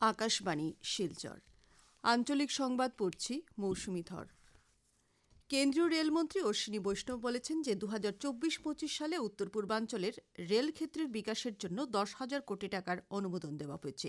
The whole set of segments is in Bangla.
আকাশবাণী শিলচর। আঞ্চলিক সংবাদ পড়ছি মৌসুমি ধর। কেন্দ্রীয় রেলমন্ত্রী অশ্বিনী বৈষ্ণব বলেছেন যে দু হাজার চব্বিশ পঁচিশ সালে উত্তর পূর্বাঞ্চলের রেল ক্ষেত্রের বিকাশের জন্য দশ হাজার কোটি টাকার অনুমোদন দেওয়া হয়েছে।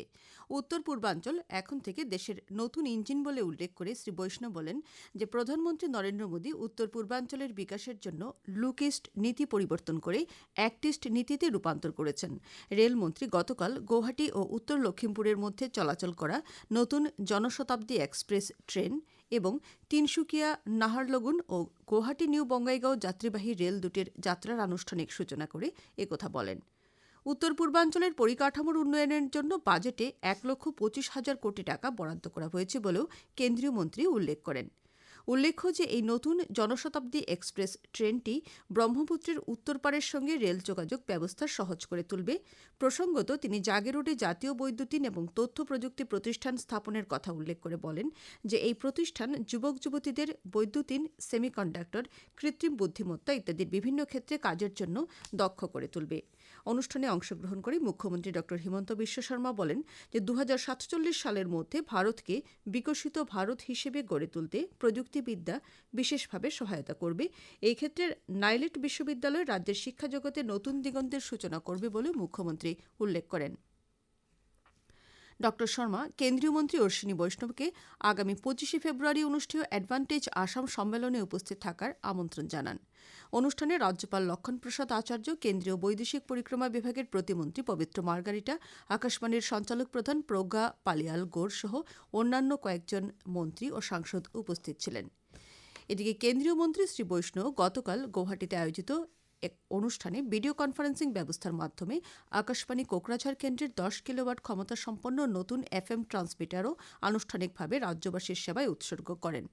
উত্তর পূর্বাঞ্চল এখন থেকে দেশের নতুন ইঞ্জিন বলে উল্লেখ করে শ্রী বৈষ্ণব বলেন যে প্রধানমন্ত্রী নরেন্দ্র মোদী উত্তর পূর্বাঞ্চলের বিকাশের জন্য লুকিস্ট নীতি পরিবর্তন করে অ্যাক্টিস্ট নীতিতে রূপান্তর করেছেন। রেলমন্ত্রী গতকাল গৌহাটি ও উত্তর লখিমপুরের মধ্যে চলাচল করা নতুন জনশতাব্দী এক্সপ্রেস ট্রেন তিনসুকিয়া, নাহারলগুন ও গৌহাটি নিউ বঙ্গাইগাঁও যাত্রীবাহী রেল দুটির যাত্রার আনুষ্ঠানিক সূচনা করে একথা বলেন। উত্তর পূর্বাঞ্চলের পরিকাঠামোর উন্নয়নের জন্য বাজেটে এক লক্ষ পঁচিশ হাজার কোটি টাকা বরাদ্দ করা হয়েছে বলেও কেন্দ্রীয় মন্ত্রী উল্লেখ করেন। উল্লেখ্য যে এই নতুন জনশতাব্দী এক্সপ্রেস ট্রেনটি ব্রহ্মপুত্রের উত্তরপাড়ের সঙ্গে রেল যোগাযোগ ব্যবস্থা সহজ করে তুলবে। প্রসঙ্গত, তিনি জাগে রোডে জাতীয় বৈদ্যুতিন এবং তথ্য প্রযুক্তি প্রতিষ্ঠান স্থাপনের কথা উল্লেখ করে বলেন যে এই প্রতিষ্ঠান যুবক যুবতীদের বৈদ্যুতিন, সেমিকন্ডাক্টর, কৃত্রিম বুদ্ধিমত্তা ইত্যাদির বিভিন্ন ক্ষেত্রে কাজের জন্য দক্ষ করে তুলবে। অনুষ্ঠানে অংশগ্রহণ করে মুখ্যমন্ত্রী ড. হিমন্ত বিশ্ব শর্মা বলেন যে দু হাজার সাতচল্লিশ সালের মধ্যে ভারতকে বিকশিত ভারত হিসেবে গড়ে তুলতে প্রযুক্তিবিদ্যা বিশেষভাবে সহায়তা করবে। এই ক্ষেত্রে নাইলেট বিশ্ববিদ্যালয় রাজ্যের শিক্ষা জগতে নতুন দিগন্তের সূচনা করবে বলে মুখ্যমন্ত্রী উল্লেখ করেন। ড. শর্মা কেন্দ্রীয় মন্ত্রী অশ্বিনী বৈষ্ণবকে আগামী পঁচিশে ফেব্রুয়ারি অনুষ্ঠেয় অ্যাডভান্টেজ আসাম সম্মেলনে উপস্থিত থাকার আমন্ত্রণ জানান। অনুষ্ঠানে রাজ্যপাল লক্ষণপ্রসাদ আচার্য, কেন্দ্রীয় বৈদেশিক পরিক্রমা বিভাগের প্রতিমন্ত্রী পবিত্র মার্গারিটা, আকাশবাণীর সঞ্চালক প্রধান প্রজ্ঞা পালিয়াল গোড় সহ অন্যান্য কয়েকজন মন্ত্রী ও সাংসদ উপস্থিত ছিলেন। এদিকে কেন্দ্রীয় মন্ত্রী শ্রী বৈষ্ণব গতকাল গৌহাটিতে আয়োজিত এক অনুষ্ঠানে ভিডিও কনফারেন্সিং ব্যবস্থার মাধ্যমে আকাশবাণী কোকরাঝাড় কেন্দ্রের দশ কিলোওয়াট ক্ষমতা সম্পন্ন নতুন এফএম ট্রান্সমিটারও আনুষ্ঠানিকভাবে রাজ্যবাসীর সেবায় উৎসর্গ করেন।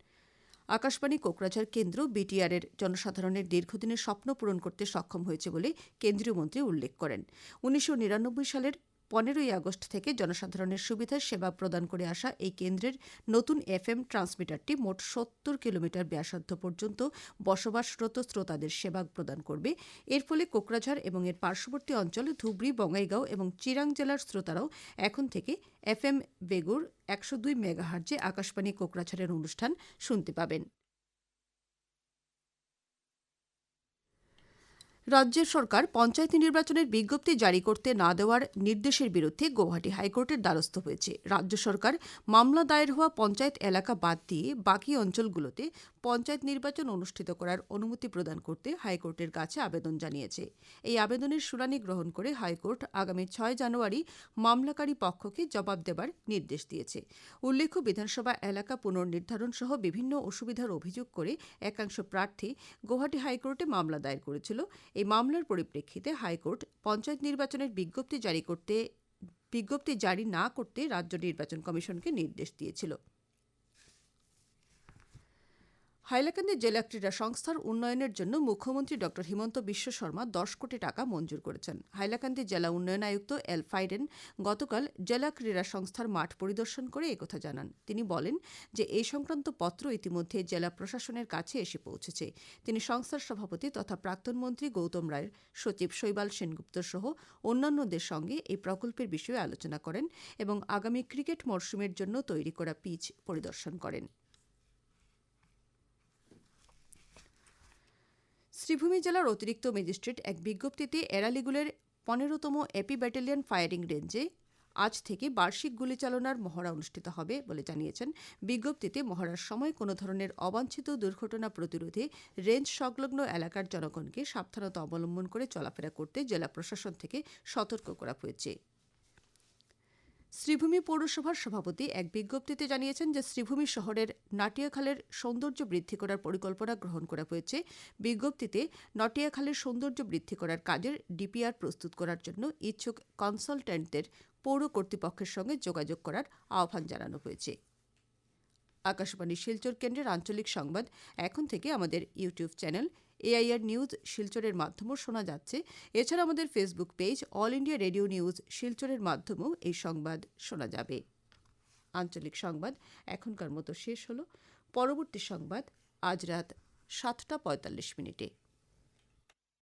আকাশবাণী কোকরাঝার কেন্দ্র বিটিআরের জনসাধারণের দীর্ঘদিনের স্বপ্ন পূরণ করতে সক্ষম হয়েছে বলে কেন্দ্রীয় মন্ত্রী উল্লেখ করেন। উনিশশো নিরানব্বই সালের পনেরোই আগস্ট থেকে জনসাধারণের সুবিধার সেবা প্রদান করে আসা এই কেন্দ্রের নতুন এফএম ট্রান্সমিটারটি মোট সত্তর কিলোমিটার ব্যাসার্ধ পর্যন্ত বসবাসরত শ্রোতাদের সেবা প্রদান করবে। এর ফলে কোকরাঝাড় এবং এর পার্শ্ববর্তী অঞ্চল ধুবড়ি, বঙ্গাইগাঁও এবং চিরাং জেলার শ্রোতারাও এখন থেকে এফএম বেগুর একশো দুই মেগাহার্জে আকাশবাণী কোকরাঝাড়ের অনুষ্ঠান শুনতে পাবেন। রাজ্যের সরকার পঞ্চায়েত নির্বাচনের বিজ্ঞপ্তি জারি করতে না দেওয়ার নির্দেশের বিরুদ্ধে গৌহাটি হাইকোর্টের দ্বারস্থ হয়েছে। রাজ্য সরকার মামলা দায়ের হওয়া পঞ্চায়েত এলাকা বাদ দিয়ে বাকি অঞ্চলগুলোতে পঞ্চায়েত নির্বাচন অনুষ্ঠিত করার অনুমতি প্রদান করতে হাইকোর্টের কাছে আবেদন জানিয়েছে। এই আবেদনের শুনানি গ্রহণ করে হাইকোর্ট আগামী ছয় জানুয়ারি মামলাকারী পক্ষকে জবাব দেবার নির্দেশ দিয়েছে। উল্লেখ্য, বিধানসভা এলাকা পুনর্নির্ধারণ সহ বিভিন্ন অসুবিধার অভিযোগ করে একাংশ প্রার্থী গৌহাটি হাইকোর্টে মামলা দায়ের করেছিল। এই মামলার পরিপ্রেক্ষিতে হাইকোর্ট পঞ্চায়েত নির্বাচনের বিজ্ঞপ্তি জারি করতে, বিজ্ঞপ্তি জারি না করতে রাজ্য নির্বাচন কমিশনকে নির্দেশ দিয়েছিল। হাইলাকান্দি জেলা ক্রীড়া সংস্থার উন্নয়নের জন্য মুখ্যমন্ত্রী ড হিমন্ত বিশ্ব শর্মা দশ কোটি টাকা মঞ্জুর করেছেন। হাইলাকান্দি জেলা উন্নয়ন আয়ুক্ত এল ফাইডেন গতকাল জেলা ক্রীড়া সংস্থার মাঠ পরিদর্শন করে একথা জানান। তিনি বলেন যে, এই সংক্রান্ত পত্র ইতিমধ্যে জেলা প্রশাসনের কাছে এসে পৌঁছেছে। তিনি সংস্থার সভাপতি তথা প্রাক্তন মন্ত্রী গৌতম রায়ের সচিব শৈবাল সেনগুপ্ত সহ অন্যান্যদের সঙ্গে এই প্রকল্পের বিষয়ে আলোচনা করেন এবং আগামী ক্রিকেট মরশুমের জন্য তৈরি করা পিচ পরিদর্শন করেন। শ্রীভূমি জেলার অতিরিক্ত ম্যাজিস্ট্রেট এক বিজ্ঞপ্তিতে এরালিগুলের পনেরোতম এপি ব্যাটালিয়ন ফায়ারিং রেঞ্জে আজ থেকে বার্ষিক গুলি চালনার মহড়া অনুষ্ঠিত হবে বলে জানিয়েছেন। বিজ্ঞপ্তিতে মহড়ার সময় কোনো ধরনের অবাঞ্ছিত দুর্ঘটনা প্রতিরোধে রেঞ্জ সংলগ্ন এলাকার জনগণকে সাবধানতা অবলম্বন করে চলাফেরা করতে জেলা প্রশাসন থেকে সতর্ক করা হয়েছে। শ্রীভূমি পৌরসভার সভাপতি এক বিজ্ঞপ্তিতে জানিয়েছেন যে শ্রীভূমি শহরের নাটিয়াখালের সৌন্দর্য বৃদ্ধি করার পরিকল্পনা গ্রহণ করা হয়েছে। বিজ্ঞপ্তিতে নটিয়াখালের সৌন্দর্য বৃদ্ধি করার কাজের ডিপিআর প্রস্তুত করার জন্য ইচ্ছুক কনসালট্যান্টদের পৌর কর্তৃপক্ষের সঙ্গে যোগাযোগ করার আহ্বান জানানো হয়েছে। আকাশবাণী শিলচর কেন্দ্রের আঞ্চলিক সংবাদ, এখন থেকে আমাদের ইউটিউব চ্যানেল এআইআর নিউজ শিলচরের মাধ্যমেও শোনা যাচ্ছে। এছাড়া আমাদের Facebook page all India radio news শিলচরের মাধ্যমেও এই সংবাদ শোনা যাবে। আঞ্চলিক সংবাদ এখনকার মতো শেষ হলো। পরবর্তী সংবাদ আজ রাত সাতটা পঁয়তাল্লিশ মিনিটে।